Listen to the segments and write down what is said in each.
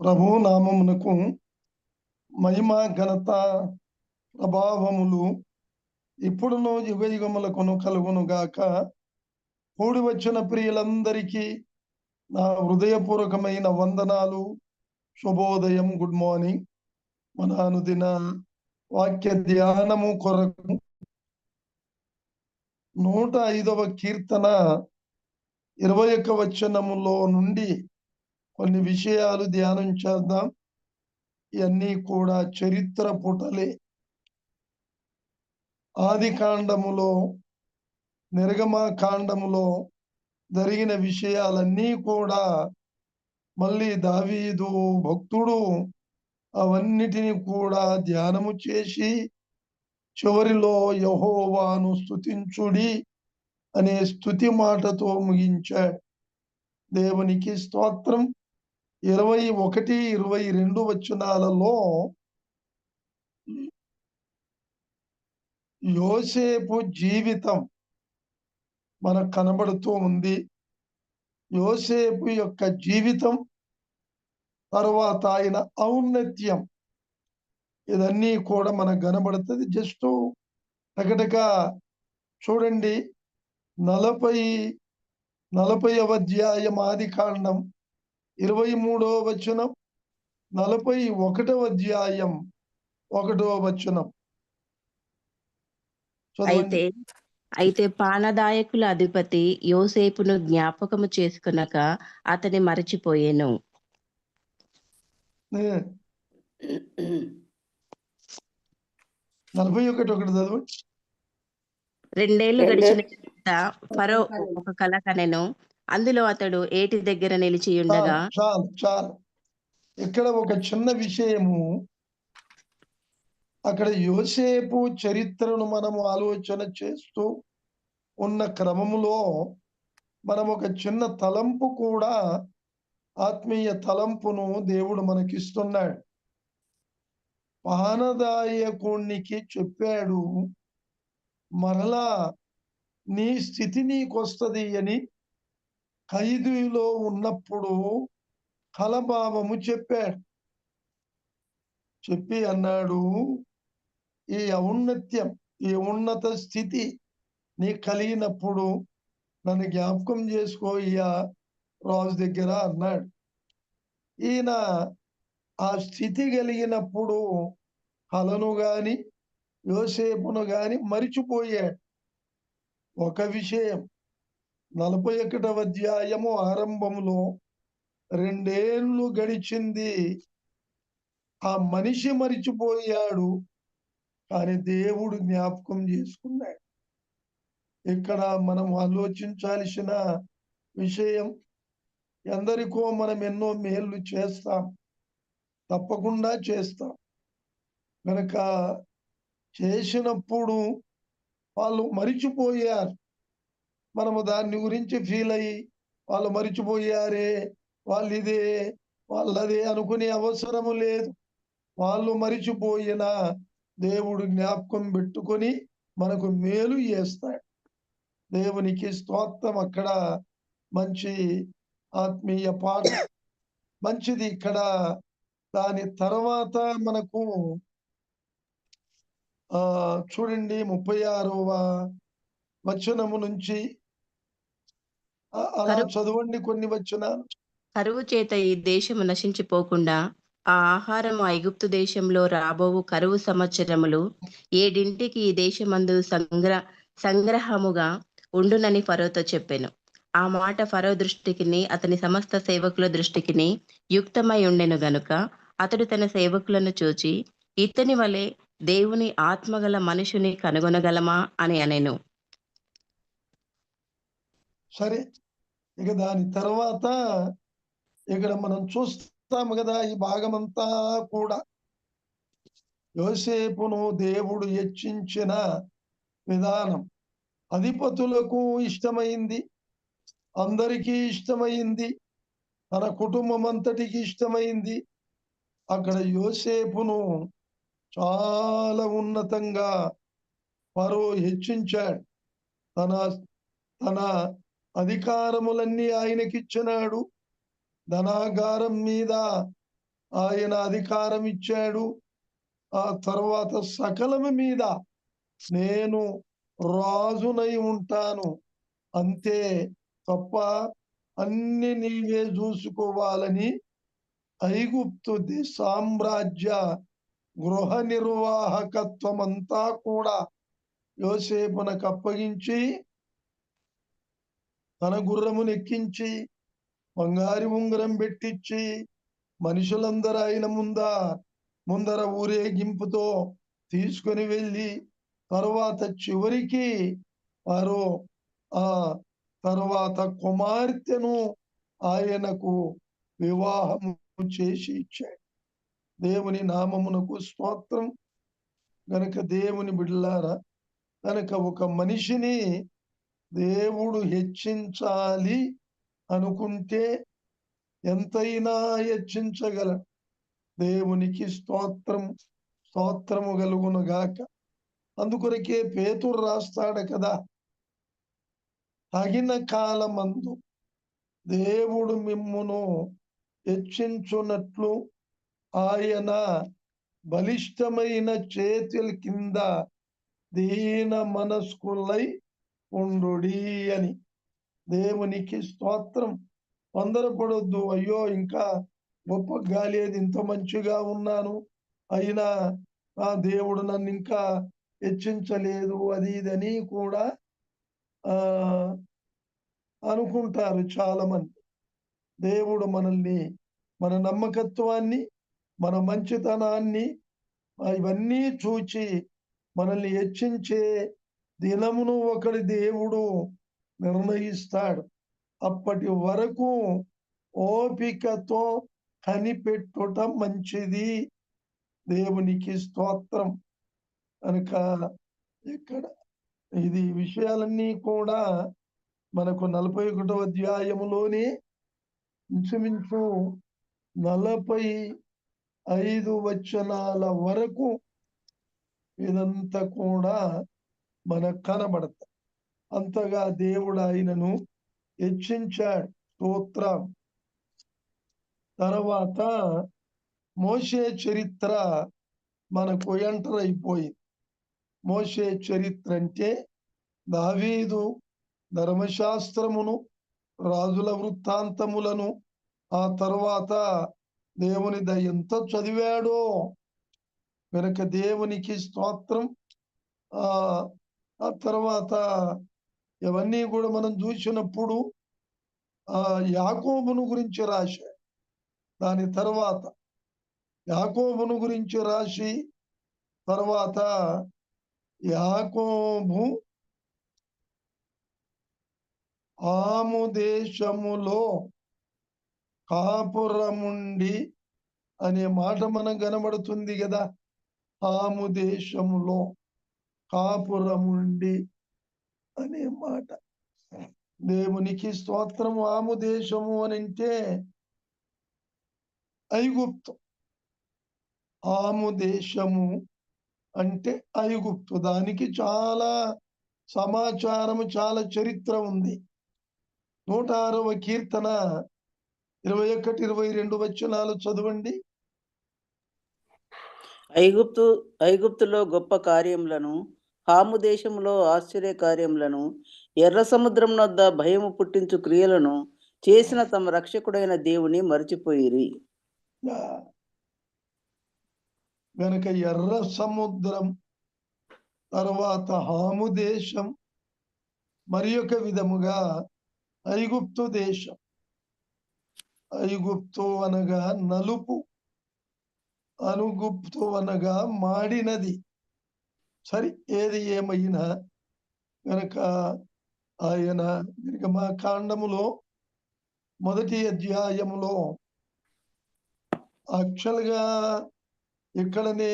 ప్రభు నామమునకు మహిమ ఘనత ప్రభావములు ఇప్పుడును యుగ యుగములకును కలుగును గాక. కూడి వచ్చిన ప్రియులందరికీ నా హృదయపూర్వకమైన వందనాలు. శుభోదయం గుడ్ మార్నింగ్. మన అనుదిన వాక్య ధ్యానము కొరకు నూట ఐదవ కీర్తన ఇరవై ఒక్క వచనములో నుండి కొన్ని విషయాలు ధ్యానం చేద్దాం. ఇవన్నీ కూడా చరిత్ర పుటలే. ఆది కాండములో నిర్గమ కాండములో జరిగిన విషయాలన్నీ కూడా మళ్ళీ దావీదు భక్తుడు అవన్నిటిని కూడా ధ్యానము చేసి చివరిలో యహోవాను స్తుతించుడి అనే స్తుతి మాటతో ముగించాడు. దేవునికి స్తోత్రం. ఇరవై ఒకటి ఇరవై రెండు వచనాలలో యోసేపు జీవితం మనకు కనబడుతూ ఉంది. యోసేపు యొక్క జీవితం తర్వాత ఆయన ఔన్నత్యం ఇదన్నీ కూడా మనకు కనబడుతుంది. జస్ట్ టకటక చూడండి. నలభై నలభై అధ్యాయం ఆది కాండం ఇరవై మూడవ వచనం నలభై ఒకటవ అధ్యాయం ఒకటవ వచనం. అయితే అయితే పానదాయకుల అధిపతి యోసేపును జ్ఞాపకము చేసుకునక అతని మరచిపోయెను. నలభై ఒకటి ఒకటి చదవండి. రెండేళ్ళు గడిచిన ఫరో ఒక కల కనెను అందులో అతడు ఏటి దగ్గర నిలిచి ఉండగా చాలు చాలు. ఇక్కడ ఒక చిన్న విషయము. అక్కడ యోసేపు చరిత్రను మనము ఆలోచన చేస్తూ ఉన్న క్రమములో మనం ఒక చిన్న తలంపు కూడా ఆత్మీయ తలంపును దేవుడు మనకిస్తున్నాడు. పానదాయకునికి చెప్పాడు మరలా నీ స్థితి నీకొస్తది అని ఖైదులో ఉన్నప్పుడు కలభావము చెప్పాడు. చెప్పి అన్నాడు ఈ ఔన్నత్యం ఈ ఉన్నత స్థితి నీ కలిగినప్పుడు నన్ను జ్ఞాపకం చేసుకో ఇయ్యా రాజు దగ్గర అన్నాడు. ఈయన ఆ స్థితి కలిగినప్పుడు కలను గాని యోసేపును గాని మరిచిపోయాడు. ఒక విషయం నలభై ఒకటవ అధ్యాయము ఆరంభంలో రెండేళ్ళు గడిచింది. ఆ మనిషి మరిచిపోయాడు కానీ దేవుడు జ్ఞాపకం చేసుకున్నాడు. ఇక్కడ మనం ఆలోచించాల్సిన విషయం ఎందరికో మనం ఎన్నో మేళ్ళు చేస్తాం తప్పకుండా చేస్తాం. కనుక చేసినప్పుడు వాళ్ళు మరిచిపోయారు. మనము దాన్ని గురించి ఫీల్ అయ్యి వాళ్ళు మరిచిపోయారే వాళ్ళు ఇదే వాళ్ళదే అనుకునే అవసరము లేదు. వాళ్ళు మరిచిపోయిన దేవుడు జ్ఞాపకం పెట్టుకొని మనకు మేలు చేస్తాడు. దేవునికి స్తోత్రం అక్కడ మంచి ఆత్మీయ పాట. మంచిది ఇక్కడ. దాని తర్వాత మనకు ఆ చూడండి ముప్పై ఆరవ వచనము నుంచి అలా చదవండి కొన్ని వచనాలు కరువు చేత ఈ దేశము నశించిపోకుండా ఆ ఆహారము ఐగుప్తు దేశంలో రాబోవు కరువు సంవత్సరములు ఏడింటికి ఈ దేశమందు సంగ్ర సంగ్రహముగా ఉండునని ఫరోతో చెప్పెను. ఆ మాట ఫరో దృష్టికిని అతని సమస్త సేవకుల దృష్టికిని యుక్తమై ఉండెను గనుక అతడు తన సేవకులను చూచి ఇతని వలె దేవుని ఆత్మగల మనుషుని కనుగొనగలమా అని అనెను. సరే ఇక దాని తర్వాత ఇక్కడ మనం చూస్తాము కదా ఈ భాగమంతా కూడా. యోసేపును దేవుడు హెచ్చించిన విధానం. అధిపతులకు ఇష్టమైంది అందరికీ ఇష్టమైంది తన కుటుంబం అంతటికి ఇష్టమైంది. అక్కడ యోసేపును చాలా ఉన్నతంగా పరో హెచ్చించాడు. తన తన అధికారములన్నీ ఆయనకిచ్చినాడు. ధనాగారం మీద ఆయన అధికారం ఇచ్చాడు ఆ తర్వాత సకలము మీద నేను రాజునై ఉంటాను. అంతే తప్ప అన్ని నీవే చూసుకోవాలని ఐగుప్తు సామ్రాజ్య గృహ నిర్వాహకత్వం అంతా కూడా యోసేపునకు అప్పగించి తన గుర్రమును ఎక్కించి బంగారి ఉంగరం పెట్టించి మనుషులందరూ ఆయన ముందా ముందర ఊరేగింపుతో తీసుకొని వెళ్ళి తర్వాత చివరికి వారు ఆ తర్వాత కుమార్తెను ఆయనకు వివాహము చేసి ఇచ్చాడు. దేవుని నామమునకు స్తోత్రం. గనక దేవుని బిడ్డలారా గనక ఒక మనిషిని దేవుడు హెచ్చించాలి అనుకుంటే ఎంతైనా హెచ్చించగల దేవునికి స్తోత్రం స్తోత్రము కలుగును గాక. అందుకొరకే పేతురు రాస్తాడు కదా తగిన కాలమందు దేవుడు మిమ్మును హెచ్చించున్నట్లు ఆయన బలిష్టమైన చేతుల కింద దీన మనస్కులై ఉండు అని. దేవునికి స్తోత్రం. తొందరపడొద్దు. అయ్యో ఇంకా గొప్ప గాలేదు ఇంత మంచిగా ఉన్నాను. అయినా ఆ దేవుడు నన్ను ఇంకా హెచ్చించలేదు. అది ఇదని కూడా ఆ అనుకుంటారు చాలా మంది దేవుడు మనల్ని మన నమ్మకత్వాన్ని మన మంచితనాన్ని ఇవన్నీ చూచి మనల్ని హెచ్చించే దినమును ఒకడి దేవుడు నిర్ణయిస్తాడు. అప్పటి వరకు ఓపికతో కనిపెట్టుట మంచిది. దేవునికి స్తోత్రం. కనుక ఇక్కడ ఇది విషయాలన్నీ కూడా మనకు నలభై ఒకటో అధ్యాయములోనే ఇంచుమించు నలభై ఐదు వచనాల వరకు ఇదంతా కూడా మనకు కనబడతాయి. అంతగా దేవుడు ఆయనను హెచ్చించాడు. స్తోత్రం. తర్వాత మోషే చరిత్ర మనకు ఎంటర్ అయిపోయింది. మోషే చరిత్ర అంటే దావీదు ధర్మశాస్త్రమును రాజుల వృత్తాంతములను ఆ తర్వాత దేవుని ఎంత చదివాడో. వెనక దేవునికి స్తోత్రం. ఆ ఆ తర్వాత ఇవన్నీ కూడా మనం చూసినప్పుడు ఆ యాకోబును గురించి రాశాడు దాని తర్వాత యాకోబును గురించి రాసి తర్వాత యాకోబు ఆము దేశములో కాపురముండి అనే మాట మనం కనబడుతుంది కదా. ఆము దేశములో. కాపురముండి అనే మాట. దేవునికి స్తోత్రము ఆము దేశము అని అంటే ఐగుప్తు. ఆము దేశము అంటే ఐగుప్తు. దానికి చాలా సమాచారము చాలా చరిత్ర ఉంది. నూట ఆరవ కీర్తన ఇరవై ఒకటి ఇరవై రెండు వచనాలు చదవండి. ఐగుప్తు ఐగుప్తులో గొప్ప కార్యములను హాము దేశంలో ఆశ్చర్య కార్యములను ఎర్ర సముద్రం వద్ద భయము పుట్టించు క్రియలను చేసిన తమ రక్షకుడైన దేవుని మరచిపోయిరి. గనుక ఎర్ర సముద్రం తర్వాత హాము దేశం మరి ఒక విధముగా ఐగుప్తు దేశం. ఐగుప్తు అనగా నలుపు అనుగుప్తు అనగా మాడినది. సరే ఏది ఏమైనా గనక ఆయన నిర్గమా కాండములో మొదటి అధ్యాయములో యాక్చువల్గా ఇక్కడనే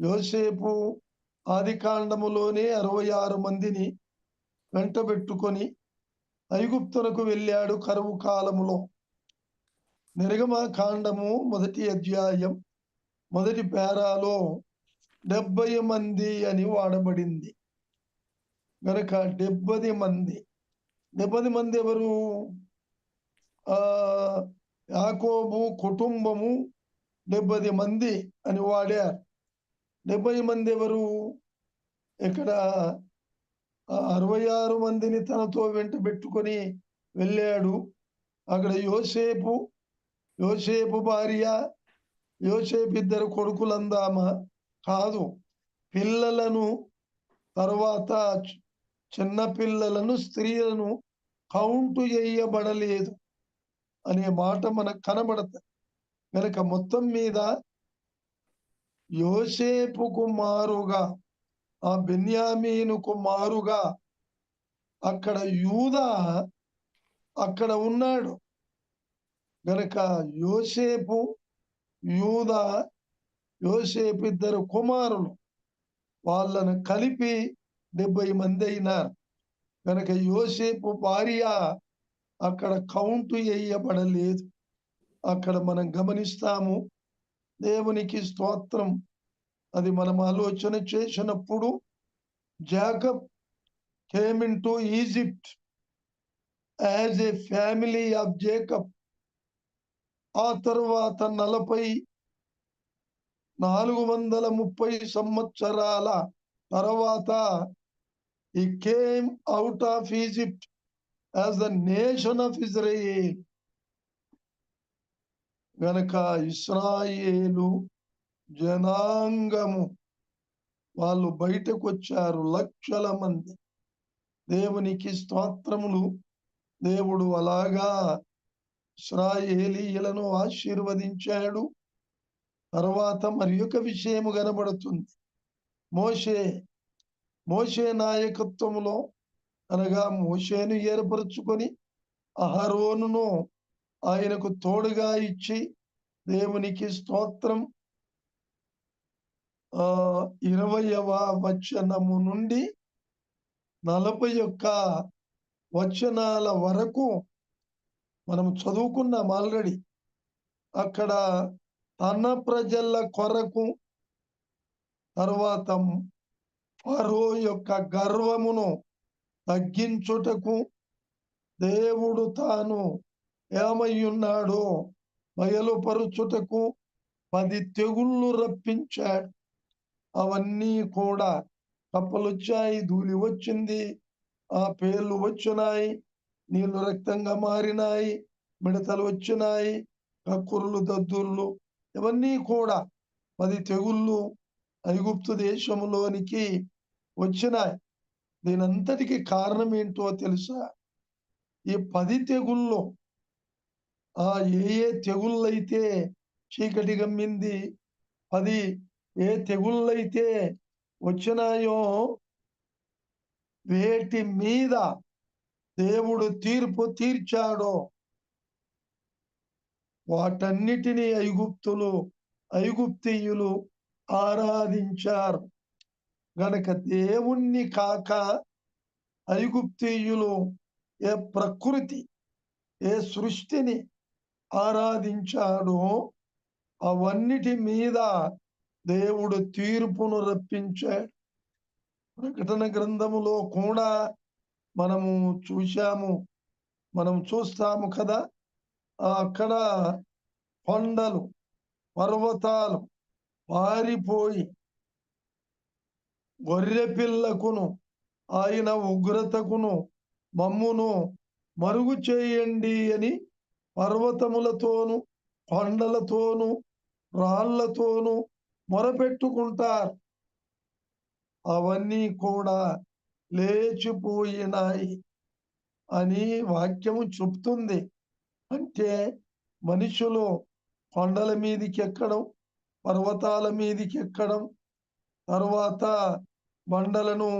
యోసేపు ఆది కాండములోనే అరవై ఆరు మందిని వెంటబెట్టుకొని ఐగుప్తులకు వెళ్ళాడు కరువు కాలములో. నిర్గమ కాండము మొదటి అధ్యాయం మొదటి పేరాలో డెబ్బై మంది అని వాడబడింది. గనక డెబ్బది మంది డెబ్బది మంది ఎవరు? ఆ యాకోబు కుటుంబము డెబ్బది మంది అని వాడారు. డెబ్బై మంది ఎవరు? ఇక్కడ అరవై ఆరు మందిని తనతో వెంట పెట్టుకొని వెళ్ళాడు. అక్కడ యోసేపు యోసేపు భార్య యోసేపు ఇద్దరు కొడుకులందామా. కాదు. పిల్లలను తర్వాత చిన్న పిల్లలను స్త్రీలను కౌంటు చేయబడలేదు అనే మాట మనకు కనబడతాయి కనుక మొత్తం మీద యోసేపుకు మారుగా ఆ బెన్యామీనుకు మారుగా అక్కడ యూదా అక్కడ ఉన్నాడు. గనక యోసేపు యూదా యోసేపు ఇద్దరు కుమారులు. వాళ్ళను కలిపి డెబ్బై మంది అయినారు. కనుక యోసేపు భార్య అక్కడ కౌంటు వేయబడలేదు అక్కడ మనం గమనిస్తాము దేవునికి స్తోత్రం. అది మనం ఆలోచన చేసినప్పుడు Jacob came into Egypt as a family of Jacob ఆ తరువాత నలభై నాలుగు వందల ముప్పై సంవత్సరాల తర్వాత he came out of Egypt as the nation of Israel గనక ఇస్రాయేలు జనాంగము వాళ్ళు బయటకు వచ్చారు లక్షల మంది. దేవునికి స్తోత్రములు. దేవుడు అలాగా ఇస్రాయేలీయులను ఆశీర్వదించాడు. తర్వాత మరి యొక్క విషయము కనబడుతుంది. మోషే మోషే నాయకత్వములో అనగా మోషేను ఏర్పరచుకొని అహరోనును ఆయనకు తోడుగా ఇచ్చి దేవునికి స్తోత్రం ఆ ఇరవయవ వచనము నుండి నలభై ఒక్క వచనాల వరకు మనం చదువుకున్నాం ఆల్రెడీ. అక్కడ తన ప్రజల కొరకు తర్వాత ఫరో యొక్క గర్వమును తగ్గించుటకు దేవుడు తాను ఏమయ్యున్నాడో బయలుపరుచుటకు పది తెగుళ్ళు రప్పించాడు. అవన్నీ కూడా కప్పలొచ్చాయి ధూళి వచ్చింది ఆ పేర్లు వచ్చినాయి నీళ్ళు రక్తంగా మారినాయి మిడతలు వచ్చినాయి కక్కుర్లు దద్దుర్లు ఇవన్నీ కూడా పది తెగుళ్ళు ఐగుప్తు దేశంలోనికి వచ్చినాయి. దీనంతటికి కారణం ఏంటో తెలుసా? ఈ పది తెగుళ్ళు ఆ ఏ ఏ తెగుళ్ళైతే చీకటి గమ్మింది పది ఏ తెగుళ్ళైతే వచ్చినాయో వేటి మీద దేవుడు తీర్పు తీర్చాడో వాటన్నిటినీ ఐగుప్తులు ఐగుప్తీయులు ఆరాధించారు. గనక దేవుణ్ణి కాక ఐగుప్తీయులు ఏ ప్రకృతి ఏ సృష్టిని ఆరాధించాడో అవన్నిటి మీద దేవుడు తీర్పును రప్పించాడు. ప్రకటన గ్రంథములో కూడా మనము చూశాము మనం చూస్తాము కదా. అక్కడ కొండలు పర్వతాలు పారిపోయి గొర్రె పిల్లకును ఆయన ఉగ్రతకును మమ్మును మరుగు చేయండి అని పర్వతములతోను కొండలతోను రాళ్ళతోను మొరపెట్టుకుంటారు. అవన్నీ కూడా లేచిపోయినాయి అని వాక్యము చెప్తుంది. అంటే మనుషులు కొండల మీదకి ఎక్కడం పర్వతాల మీదకి ఎక్కడం తర్వాత బండలను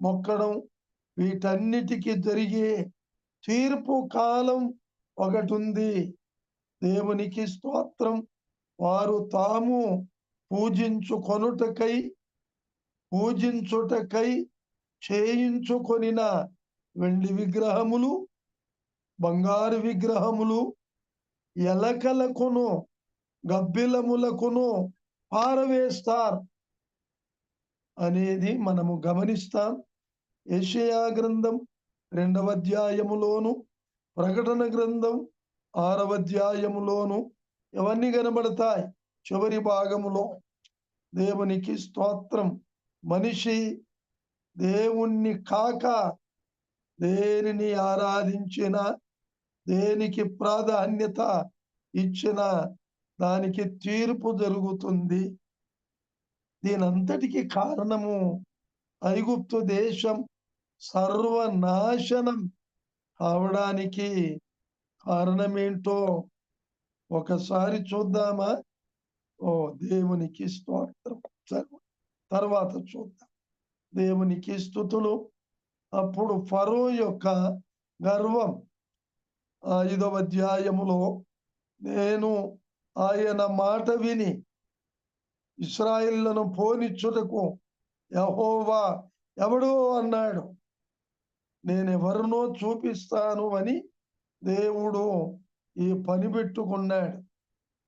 మొక్కడం వీటన్నిటికీ జరిగే తీర్పు కాలం ఒకటి ఉంది దేవునికి స్తోత్రం. వారు తాము పూజించుకొనుటకై పూజించుటకై చేయించుకొనిన వెండి విగ్రహములు బంగారు విగ్రహములు ఎలకలకును గబ్బిలములకును పారవేస్తారు అనేది మనము గమనిస్తాం. ఏషియా గ్రంథం రెండవ అధ్యాయములోను ప్రకటన గ్రంథం ఆరవ అధ్యాయములోను ఇవన్నీ కనబడతాయి. చివరి భాగములో దేవునికి స్తోత్రం. మనిషి దేవుణ్ణి కాక దేనిని ఆరాధించిన దేనికి ప్రాధాన్యత ఇచ్చిన దానికి తీర్పు జరుగుతుంది? దీనంతటికి కారణము ఐగుప్తు దేశం సర్వనాశనం అవడానికి కారణమేంటో ఒకసారి చూద్దామా? ఓ దేవునికి స్తోత్రం. తర్వాత చూద్దాం. దేవునికి స్థుతులు. అప్పుడు ఫరో యొక్క గర్వం ఐదవ అధ్యాయములో నేను ఆయన మాట విని ఇస్రాయిల్లను పోనిచ్చుటకు యహోవా ఎవడో అన్నాడు. నేనెవరినో చూపిస్తాను అని దేవుడు ఈ పని పెట్టుకున్నాడు.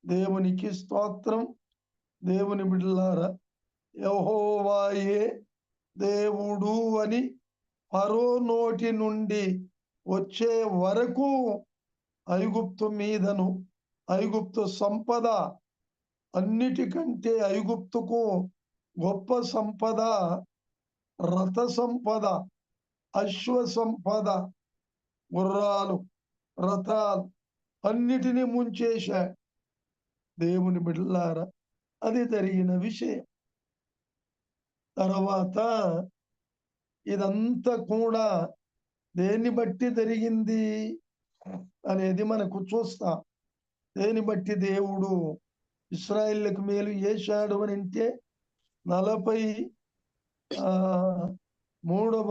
దేవునికి స్తోత్రం. దేవుని బిడ్డలారా యహోవాయే దేవుడు అని పరో నోటి నుండి వచ్చే వరకు ఐగుప్తు మీదను ఐగుప్తు సంపద అన్నిటికంటే ఐగుప్తుకు గొప్ప సంపద రథ సంపద అశ్వ సంపద గుర్రాలు రథాలు అన్నిటినీ ముంచేశా. దేవుని బిడ్డలారా అది జరిగిన విషయం. తర్వాత ఇదంతా కూడా దేన్ని బట్టి జరిగింది అనేది మనకు చూస్తాం. దేని బట్టి దేవుడు ఇస్రాయిల్లకు మేలు చేశాడు అని అంటే నలభై మూడవ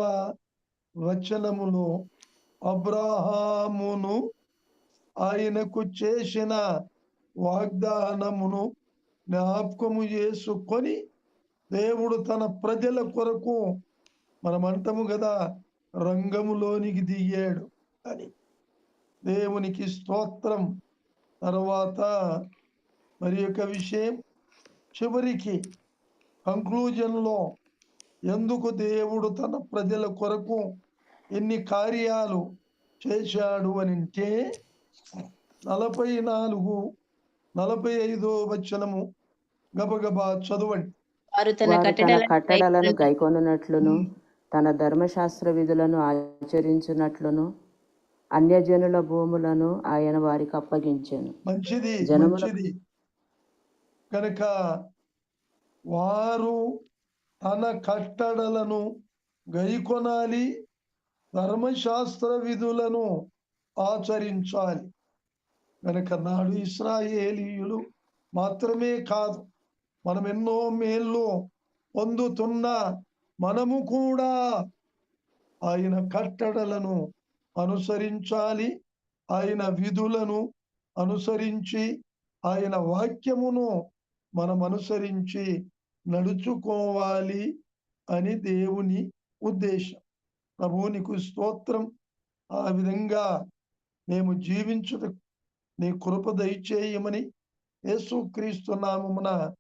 వచనములో అబ్రహామును ఆయనకు చేసిన వాగ్దానమును జ్ఞాపకము చేసుకొని దేవుడు తన ప్రజల కొరకు మనమంటము కదా రంగములోనికి దిగాడు అని. దేవునికి స్తోత్రం. తర్వాత మరి యొక్క విషయం చివరికి కంక్లూజన్లో ఎందుకు దేవుడు తన ప్రజల కొరకు ఎన్ని కార్యాలు చేశాడు అని అంటే నలభై నాలుగు నలభై ఐదో వచనము గబగబా చదవండి. వారు తన కట్టడలను గైకొనున్నట్లును. తన ధర్మశాస్త్ర విధులను ఆచరించున్నట్లును అన్యజనుల భూములను ఆయన వారికి అప్పగించెను. మంచిది మంచిది. కనుక వారు తన కట్టడలను గైకొనాలి ధర్మశాస్త్ర విధులను ఆచరించాలి. కనుక నాడు ఇస్రాయేలీయులు మాత్రమే కాదు మనం ఎన్నో మేళ్ళు పొందుతున్న మనము కూడా ఆయన కట్టడలను అనుసరించాలి. ఆయన విధులను అనుసరించి ఆయన వాక్యమును మనం అనుసరించి నడుచుకోవాలి అని దేవుని ఉద్దేశం. ప్రభువునికి స్తోత్రం. ఆ విధంగా మేము జీవించుట నీ కృప దయచేయమని యేసుక్రీస్తు నామమున